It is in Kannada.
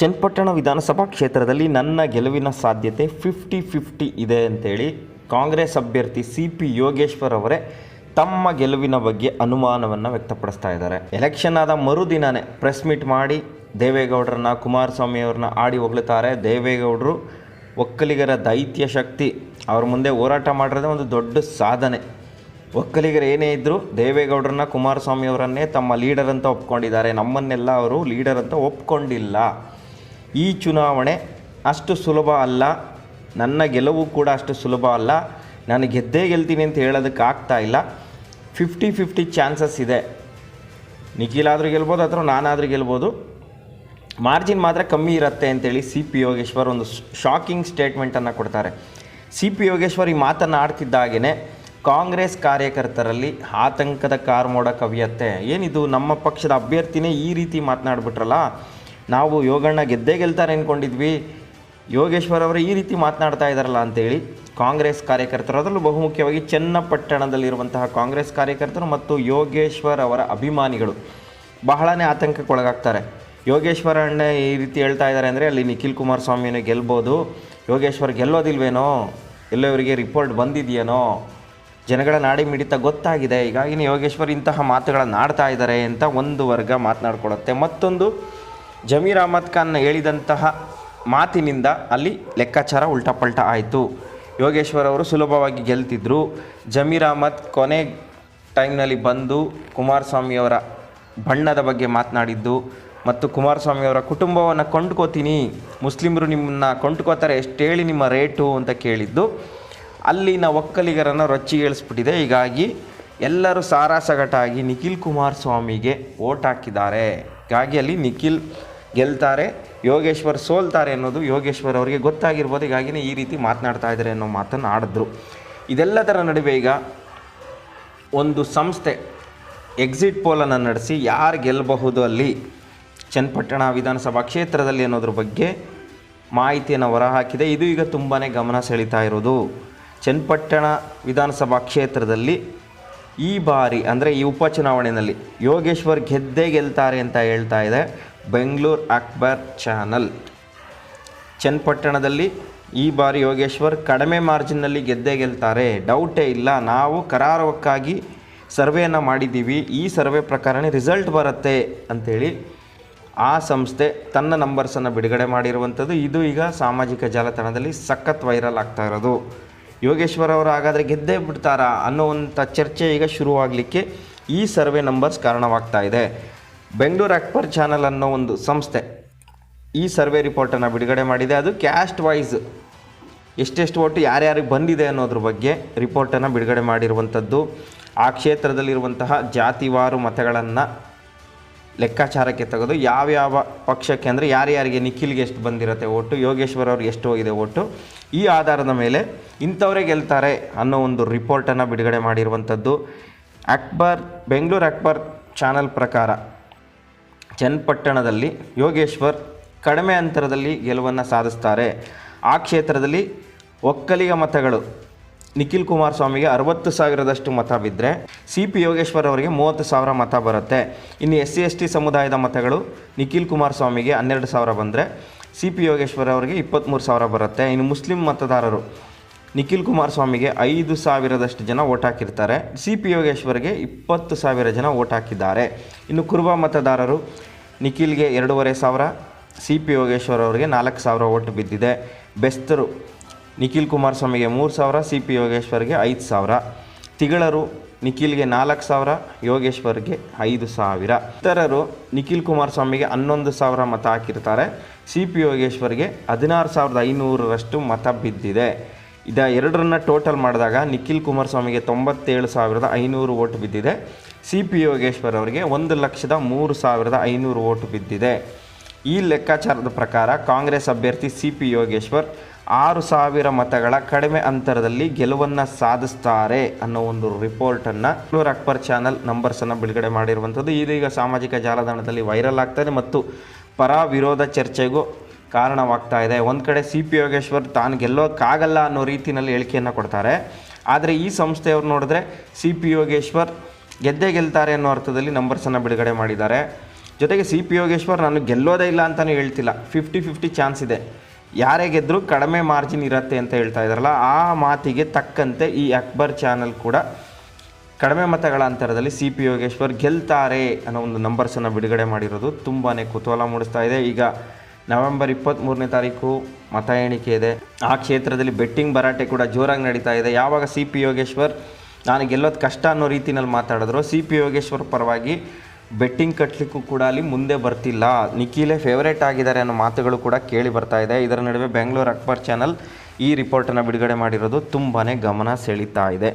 ಚನ್ನಪಟ್ಟಣ ವಿಧಾನಸಭಾ ಕ್ಷೇತ್ರದಲ್ಲಿ ನನ್ನ ಗೆಲುವಿನ ಸಾಧ್ಯತೆ ಫಿಫ್ಟಿ ಫಿಫ್ಟಿ ಇದೆ ಅಂತೇಳಿ ಕಾಂಗ್ರೆಸ್ ಅಭ್ಯರ್ಥಿ ಸಿ ಪಿ ಯೋಗೇಶ್ವರ್ ಅವರೇ ತಮ್ಮ ಗೆಲುವಿನ ಬಗ್ಗೆ ಅನುಮಾನವನ್ನು ವ್ಯಕ್ತಪಡಿಸ್ತಾ ಇದ್ದಾರೆ. ಎಲೆಕ್ಷನ್ ಆದ ಮರುದಿನನೇ ಪ್ರೆಸ್ ಮೀಟ್ ಮಾಡಿ ದೇವೇಗೌಡರನ್ನ, ಕುಮಾರಸ್ವಾಮಿ ಅವ್ರನ್ನ ಆಡಿ ಹೊಗಳುತ್ತಾರೆ ದೇವೇಗೌಡರು ಒಕ್ಕಲಿಗರ ದೈತ್ಯ ಶಕ್ತಿ, ಅವ್ರ ಮುಂದೆ ಹೋರಾಟ ಮಾಡಿರೋದೇ ಒಂದು ದೊಡ್ಡ ಸಾಧನೆ. ಒಕ್ಕಲಿಗರು ಏನೇ ಇದ್ದರೂ ದೇವೇಗೌಡರನ್ನ, ಕುಮಾರಸ್ವಾಮಿ ಅವರನ್ನೇ ತಮ್ಮ ಲೀಡರ್ ಅಂತ ಒಪ್ಕೊಂಡಿದ್ದಾರೆ. ನಮ್ಮನ್ನೆಲ್ಲ ಅವರು ಲೀಡರ್ ಅಂತ ಒಪ್ಕೊಂಡಿಲ್ಲ. ಈ ಚುನಾವಣೆ ಅಷ್ಟು ಸುಲಭ ಅಲ್ಲ. ನನ್ನ ಗೆಲುವು ಕೂಡ ಅಷ್ಟು ಸುಲಭ ಅಲ್ಲ. ನಾನು ಗೆದ್ದೇ ಗೆಲ್ತೀನಿ ಅಂತ ಹೇಳೋದಕ್ಕೆ ಆಗ್ತಾ ಇಲ್ಲ. ಫಿಫ್ಟಿ ಫಿಫ್ಟಿ ಚಾನ್ಸಸ್ ಇದೆ. ನಿಖಿಲ್ ಆದರೂ ಗೆಲ್ಬೋದು ಅಥವಾ ನಾನಾದರೂ ಗೆಲ್ಬೋದು. ಮಾರ್ಜಿನ್ ಮಾತ್ರ ಕಮ್ಮಿ ಇರುತ್ತೆ ಅಂತೇಳಿ ಸಿ ಪಿ ಯೋಗೇಶ್ವರ್ ಒಂದು ಶಾಕಿಂಗ್ ಸ್ಟೇಟ್ಮೆಂಟನ್ನು ಕೊಡ್ತಾರೆ. ಸಿ ಪಿ ಯೋಗೇಶ್ವರ್ ಈ ಮಾತನ್ನು ಆಡ್ತಿದ್ದಾಗೇ ಕಾಂಗ್ರೆಸ್ ಕಾರ್ಯಕರ್ತರಲ್ಲಿ ಆತಂಕದ ಕಾರ್ಮೋಡ ಕವಿಯತ್ತೆ. ಏನಿದು ನಮ್ಮ ಪಕ್ಷದ ಅಭ್ಯರ್ಥಿನೇ ಈ ರೀತಿ ಮಾತನಾಡ್ಬಿಟ್ರಲ್ಲ? ನಾವು ಯೋಗಣ್ಣ ಗೆದ್ದೇ ಗೆಲ್ತಾರೆ ಅಂದ್ಕೊಂಡಿದ್ವಿ ಯೋಗೇಶ್ವರ್ ಅವರು ಈ ರೀತಿ ಮಾತನಾಡ್ತಾ ಇದ್ದಾರಲ್ಲ ಅಂತೇಳಿ, ಕಾಂಗ್ರೆಸ್ ಕಾರ್ಯಕರ್ತರು, ಅದರಲ್ಲೂ ಬಹುಮುಖ್ಯವಾಗಿ ಚನ್ನಪಟ್ಟಣದಲ್ಲಿರುವಂತಹ ಕಾಂಗ್ರೆಸ್ ಕಾರ್ಯಕರ್ತರು ಮತ್ತು ಯೋಗೇಶ್ವರ್ ಅವರ ಅಭಿಮಾನಿಗಳು ಬಹಳನೇ ಆತಂಕಕ್ಕೊಳಗಾಗ್ತಾರೆ. ಯೋಗೇಶ್ವರ ಅಣ್ಣ ಈ ರೀತಿ ಹೇಳ್ತಾ ಇದ್ದಾರೆ ಅಂದರೆ, ಅಲ್ಲಿ ನಿಖಿಲ್ ಕುಮಾರಸ್ವಾಮಿನೇ ಗೆಲ್ಬೋದು. ಯೋಗೇಶ್ವರ್ ಗೆಲ್ಲೋದಿಲ್ವೇನೋ? ಎಲ್ಲೋ ಇವರಿಗೆ ರಿಪೋರ್ಟ್ ಬಂದಿದೆಯೇನೋ? ಜನಗಳ ನಾಡಿ ಮಿಡಿತ ಗೊತ್ತಾಗಿದೆ. ಹೀಗಾಗಿ ಯೋಗೇಶ್ವರ್ ಇಂತಹ ಮಾತುಗಳನ್ನು ಆಡ್ತಾ ಇದ್ದಾರೆ ಅಂತ ಒಂದು ವರ್ಗ ಮಾತನಾಡ್ಕೊಳ್ಳುತ್ತೆ. ಮತ್ತೊಂದು ಜಮೀರ್ ಅಹಮದ್ ಖಾನ್ ಹೇಳಿದಂತಹ ಮಾತಿನಿಂದ ಅಲ್ಲಿ ಲೆಕ್ಕಾಚಾರ ಉಲ್ಟಾಪಲ್ಟ ಆಯಿತು. ಯೋಗೇಶ್ವರ್ ಅವರು ಸುಲಭವಾಗಿ ಗೆಲ್ತಿದ್ರು. ಜಮೀರ್ ಅಹಮದ್ ಕೊನೆ ಟೈಮ್ನಲ್ಲಿ ಬಂದು ಕುಮಾರಸ್ವಾಮಿಯವರ ಬಣ್ಣದ ಬಗ್ಗೆ ಮಾತನಾಡಿದ್ದು ಮತ್ತು ಕುಮಾರಸ್ವಾಮಿಯವರ ಕುಟುಂಬವನ್ನು ಕೊಂಡ್ಕೋತೀನಿ. ಮುಸ್ಲಿಮರು ನಿಮ್ಮನ್ನ ಕೊಂಡ್ಕೋತಾರೆ, ಎಷ್ಟು ಹೇಳಿ ನಿಮ್ಮ ರೇಟು ಅಂತ ಕೇಳಿದ್ದು. ಅಲ್ಲಿನ ಒಕ್ಕಲಿಗರನ್ನು ರೊಚ್ಚಿಗೇಳಿಸ್ಬಿಟ್ಟಿದೆ ಹೀಗಾಗಿ ಎಲ್ಲರೂ ಸಾರಾಸಗಟಾಗಿ ನಿಖಿಲ್ ಕುಮಾರಸ್ವಾಮಿಗೆ ಓಟ್ ಹಾಕಿದ್ದಾರೆ. ಹೀಗಾಗಿ ಅಲ್ಲಿ ನಿಖಿಲ್ ಗೆಲ್ತಾರೆ, ಯೋಗೇಶ್ವರ್ ಸೋಲ್ತಾರೆ ಅನ್ನೋದು ಯೋಗೇಶ್ವರ್ ಅವರಿಗೆ ಗೊತ್ತಾಗಿರ್ಬೋದು ಹೀಗಾಗಿನೇ ಈ ರೀತಿ ಮಾತನಾಡ್ತಾ ಇದ್ದಾರೆ ಅನ್ನೋ ಮಾತನ್ನು ಆಡಿದ್ರು. ಇದೆಲ್ಲದರ ನಡುವೆ ಈಗ ಒಂದು ಸಂಸ್ಥೆ ಎಕ್ಸಿಟ್ ಪೋಲನ್ನು ನಡೆಸಿ ಯಾರು ಗೆಲ್ಲಬಹುದು ಅಲ್ಲಿ ಚನ್ನಪಟ್ಟಣ ವಿಧಾನಸಭಾ ಕ್ಷೇತ್ರದಲ್ಲಿ ಅನ್ನೋದ್ರ ಬಗ್ಗೆ ಮಾಹಿತಿಯನ್ನು ಹೊರಹಾಕಿದೆ. ಇದು ಈಗ ತುಂಬಾ ಗಮನ ಸೆಳೀತಾ ಇರೋದು. ಚನ್ನಪಟ್ಟಣ ವಿಧಾನಸಭಾ ಕ್ಷೇತ್ರದಲ್ಲಿ ಈ ಬಾರಿ ಅಂದರೆ ಈ ಉಪಚುನಾವಣೆಯಲ್ಲಿ ಯೋಗೇಶ್ವರ್ ಗೆದ್ದೇ ಗೆಲ್ತಾರೆ ಅಂತ ಹೇಳ್ತಾ ಇದೆ. ಬೆಂಗಳೂರು ಅಕ್ಬರ್ ಚಾನಲ್. ಚನ್ನಪಟ್ಟಣದಲ್ಲಿ ಈ ಬಾರಿ ಯೋಗೇಶ್ವರ್ ಕಡಿಮೆ ಮಾರ್ಜಿನ್ನಲ್ಲಿ ಗೆದ್ದೇ ಗೆಲ್ತಾರೆ. ಡೌಟೇ ಇಲ್ಲ. ನಾವು ಕರಾರವಕ್ಕಾಗಿ ಸರ್ವೆಯನ್ನು ಮಾಡಿದ್ದೀವಿ. ಈ ಸರ್ವೆ ಪ್ರಕಾರನೇ ರಿಸಲ್ಟ್ ಬರುತ್ತೆ ಅಂಥೇಳಿ ಆ ಸಂಸ್ಥೆ ತನ್ನ ನಂಬರ್ಸನ್ನು ಬಿಡುಗಡೆ ಮಾಡಿರುವಂಥದ್ದು ಇದು ಈಗ ಸಾಮಾಜಿಕ ಜಾಲತಾಣದಲ್ಲಿ ಸಖತ್ ವೈರಲ್ ಆಗ್ತಾ ಇರೋದು. ಯೋಗೇಶ್ವರ್ ಅವರು ಹಾಗಾದರೆ ಗೆದ್ದೇ ಬಿಡ್ತಾರಾ ಅನ್ನೋವಂಥ ಚರ್ಚೆ ಈಗ ಶುರುವಾಗಲಿಕ್ಕೆ ಈ ಸರ್ವೆ ನಂಬರ್ಸ್ ಕಾರಣವಾಗ್ತಾ ಇದೆ. ಬೆಂಗಳೂರು ಅಕ್ಬರ್ ಚಾನಲ್ ಅನ್ನೋ ಒಂದು ಸಂಸ್ಥೆ ಈ ಸರ್ವೆ ರಿಪೋರ್ಟನ್ನು ಬಿಡುಗಡೆ ಮಾಡಿದೆ. ಅದು ಕ್ಯಾಸ್ಟ್ ವೈಸ್ ಎಷ್ಟೆಷ್ಟು ಓಟು ಯಾರ್ಯಾರಿಗೆ ಬಂದಿದೆ ಅನ್ನೋದ್ರ ಬಗ್ಗೆ ರಿಪೋರ್ಟನ್ನು ಬಿಡುಗಡೆ ಮಾಡಿರುವಂಥದ್ದು. ಆ ಕ್ಷೇತ್ರದಲ್ಲಿರುವಂತಹ ಜಾತಿವಾರು ಮತಗಳನ್ನು ಲೆಕ್ಕಾಚಾರಕ್ಕೆ ತೆಗೆದು ಯಾವ್ಯಾವ ಪಕ್ಷಕ್ಕೆ ಅಂದರೆ ಯಾರ್ಯಾರಿಗೆ ನಿಖಿಲ್ಗೆ ಎಷ್ಟು ಬಂದಿರುತ್ತೆ ಓಟು ಯೋಗೇಶ್ವರ್ ಅವ್ರಿಗೆ ಎಷ್ಟು ಹೋಗಿದೆ ಓಟು ಈ ಆಧಾರದ ಮೇಲೆ ಇಂಥವರೇ ಗೆಲ್ತಾರೆ ಅನ್ನೋ ಒಂದು ರಿಪೋರ್ಟನ್ನು ಬಿಡುಗಡೆ ಮಾಡಿರುವಂಥದ್ದು. ಅಕ್ಬರ್, ಬೆಂಗಳೂರು ಅಕ್ಬರ್ ಚಾನಲ್ ಪ್ರಕಾರ ಚನ್ನಪಟ್ಟಣದಲ್ಲಿ ಯೋಗೇಶ್ವರ್ ಕಡಿಮೆ ಅಂತರದಲ್ಲಿ ಗೆಲುವನ್ನು ಸಾಧಿಸ್ತಾರೆ. ಆ ಕ್ಷೇತ್ರದಲ್ಲಿ ಒಕ್ಕಲಿಗ ಮತಗಳು. ನಿಖಿಲ್ ಕುಮಾರಸ್ವಾಮಿಗೆ ಅರವತ್ತು ಸಾವಿರದಷ್ಟು ಮತ ಬಿದ್ದರೆ ಸಿ ಪಿ ಯೋಗೇಶ್ವರ್ ಅವರಿಗೆ ಮೂವತ್ತು ಸಾವಿರ ಮತ ಬರುತ್ತೆ. ಇನ್ನು ಎಸ್ ಸಿ ಎಸ್ ಟಿ ಸಮುದಾಯದ ಮತಗಳು ನಿಖಿಲ್ ಕುಮಾರಸ್ವಾಮಿಗೆ ಹನ್ನೆರಡು ಸಾವಿರ ಬಂದರೆ ಸಿ ಪಿ ಯೋಗೇಶ್ವರ್ ಅವರಿಗೆ ಇಪ್ಪತ್ತ್ಮೂರು ಸಾವಿರ ಬರುತ್ತೆ. ಇನ್ನು ಮುಸ್ಲಿಂ ಮತದಾರರು ನಿಖಿಲ್ ಕುಮಾರಸ್ವಾಮಿಗೆ ಐದು ಸಾವಿರದಷ್ಟು ಜನ ಓಟ್ ಹಾಕಿರ್ತಾರೆ. ಸಿ ಪಿ ಯೋಗೇಶ್ವರ್ಗೆ ಇಪ್ಪತ್ತು ಸಾವಿರ ಜನ ಓಟ್ ಹಾಕಿದ್ದಾರೆ. ಇನ್ನು ಕುರುಬ ಮತದಾರರು ನಿಖಿಲ್ಗೆ ಎರಡೂವರೆ ಸಾವಿರ ಸಿ ಪಿ ಯೋಗೇಶ್ವರ್ ಅವರಿಗೆ ನಾಲ್ಕು ಸಾವಿರ ಓಟ್ ಬಿದ್ದಿದೆ. ಬೆಸ್ತರು ನಿಖಿಲ್ ಕುಮಾರಸ್ವಾಮಿಗೆ ಮೂರು ಸಾವಿರ ಸಿ ಪಿ ಯೋಗೇಶ್ವರ್ಗೆ ಐದು ಸಾವಿರ. ತಿಗಳರು ನಿಖಿಲ್ಗೆ ನಾಲ್ಕು ಸಾವಿರ, ಯೋಗೇಶ್ವರ್ಗೆ ಐದು ಸಾವಿರ. ಇತರರು ನಿಖಿಲ್ ಕುಮಾರಸ್ವಾಮಿಗೆ ಹನ್ನೊಂದು ಸಾವಿರ ಮತ ಹಾಕಿರ್ತಾರೆ. ಸಿ ಪಿ ಯೋಗೇಶ್ವರ್ಗೆ ಹದಿನಾರು ಸಾವಿರದ ಐನೂರರಷ್ಟು ಮತ ಬಿದ್ದಿದೆ. ಇದ ಎರಡರನ್ನ ಟೋಟಲ್ ಮಾಡಿದಾಗ ನಿಖಿಲ್ ಕುಮಾರಸ್ವಾಮಿಗೆ ತೊಂಬತ್ತೇಳು ಸಾವಿರದ ಐನೂರು ಓಟ್ ಬಿದ್ದಿದೆ. ಸಿ ಪಿ ಯೋಗೇಶ್ವರ್ ಅವರಿಗೆ ಒಂದು ಲಕ್ಷದ ಮೂರು ಸಾವಿರದ ಐನೂರು ಓಟ್ ಬಿದ್ದಿದೆ. ಈ ಲೆಕ್ಕಾಚಾರದ ಪ್ರಕಾರ ಕಾಂಗ್ರೆಸ್ ಅಭ್ಯರ್ಥಿ ಸಿ ಪಿ ಯೋಗೇಶ್ವರ್ ಆರು ಸಾವಿರ ಮತಗಳ ಕಡಿಮೆ ಅಂತರದಲ್ಲಿ ಗೆಲುವನ್ನು ಸಾಧಿಸ್ತಾರೆ ಅನ್ನೋ ಒಂದು ರಿಪೋರ್ಟನ್ನು ನೂರ್ ಅಕ್ಬರ್ ಚಾನಲ್ ನಂಬರ್ಸನ್ನು ಬಿಡುಗಡೆ ಮಾಡಿರುವಂಥದ್ದು. ಇದೀಗ ಸಾಮಾಜಿಕ ಜಾಲತಾಣದಲ್ಲಿ ವೈರಲ್ ಆಗ್ತದೆ ಮತ್ತು ಪರ ವಿರೋಧ ಚರ್ಚೆಗೂ ಕಾರಣವಾಗ್ತಾ ಇದೆ. ಒಂದು ಕಡೆ ಸಿ ಪಿ ಯೋಗೇಶ್ವರ್ ತಾನು ಗೆಲ್ಲೋಕ್ಕಾಗಲ್ಲ ಅನ್ನೋ ರೀತಿಯಲ್ಲಿ ಹೇಳಿಕೆಯನ್ನು ಕೊಡ್ತಾರೆ. ಆದರೆ ಈ ಸಂಸ್ಥೆಯವ್ರು ನೋಡಿದ್ರೆ ಸಿ ಪಿ ಯೋಗೇಶ್ವರ್ ಗೆದ್ದೇ ಗೆಲ್ತಾರೆ ಅನ್ನೋ ಅರ್ಥದಲ್ಲಿ ನಂಬರ್ಸನ್ನು ಬಿಡುಗಡೆ ಮಾಡಿದ್ದಾರೆ. ಜೊತೆಗೆ ಸಿ ಪಿ ಯೋಗೇಶ್ವರ್ ನಾನು ಗೆಲ್ಲೋದೇ ಇಲ್ಲ ಅಂತಲೇ ಹೇಳ್ತಿಲ್ಲ. ಫಿಫ್ಟಿ ಫಿಫ್ಟಿ ಚಾನ್ಸ್ ಇದೆ. ಯಾರೇ ಗೆದ್ದರೂ ಕಡಿಮೆ ಮಾರ್ಜಿನ್ ಇರುತ್ತೆ ಅಂತ ಹೇಳ್ತಾ ಇದ್ದಾರಲ್ಲ, ಆ ಮಾತಿಗೆ ತಕ್ಕಂತೆ ಈ ಅಕ್ಬರ್ ಚಾನಲ್ ಕೂಡ ಕಡಿಮೆ ಮತಗಳ ಅಂತರದಲ್ಲಿ ಸಿ ಪಿ ಯೋಗೇಶ್ವರ್ ಗೆಲ್ತಾರೆ ಅನ್ನೋ ಒಂದು ನಂಬರ್ಸನ್ನು ಬಿಡುಗಡೆ ಮಾಡಿರೋದು ತುಂಬಾ ಕುತೂಹಲ ಮೂಡಿಸ್ತಾ ಇದೆ. ಈಗ ನವೆಂಬರ್ ಇಪ್ಪತ್ತ್ಮೂರನೇ ತಾರೀಕು ಮತ ಎಣಿಕೆ ಇದೆ. ಆ ಕ್ಷೇತ್ರದಲ್ಲಿ ಬೆಟ್ಟಿಂಗ್ ಭರಾಟೆ ಕೂಡ ಜೋರಾಗಿ ನಡೀತಾ ಇದೆ. ಯಾವಾಗ ಸಿ ಪಿ ಯೋಗೇಶ್ವರ್, ನಾನು ಗೆಲ್ಲೋದು ಕಷ್ಟ ಅನ್ನೋ ರೀತಿಯಲ್ಲಿ ಮಾತಾಡಿದ್ರು, ಸಿ ಪಿ ಯೋಗೇಶ್ವರ್ ಪರವಾಗಿ ಬೆಟ್ಟಿಂಗ್ ಕಟ್ಟಲಿಕ್ಕೂ ಕೂಡ ಅಲ್ಲಿ ಮುಂದೆ ಬರ್ತಿಲ್ಲ. ನಿಖಿಲೇ ಫೇವರೇಟ್ ಆಗಿದ್ದಾರೆ ಅನ್ನೋ ಮಾತುಗಳು ಕೂಡ ಕೇಳಿ ಬರ್ತಾ ಇದೆ. ಇದರ ನಡುವೆ ಬೆಂಗಳೂರು ಅಕ್ಬರ್ ಚಾನಲ್ ಈ ರಿಪೋರ್ಟನ್ನು ಬಿಡುಗಡೆ ಮಾಡಿರೋದು ತುಂಬಾ ಗಮನ ಸೆಳೀತಾ ಇದೆ.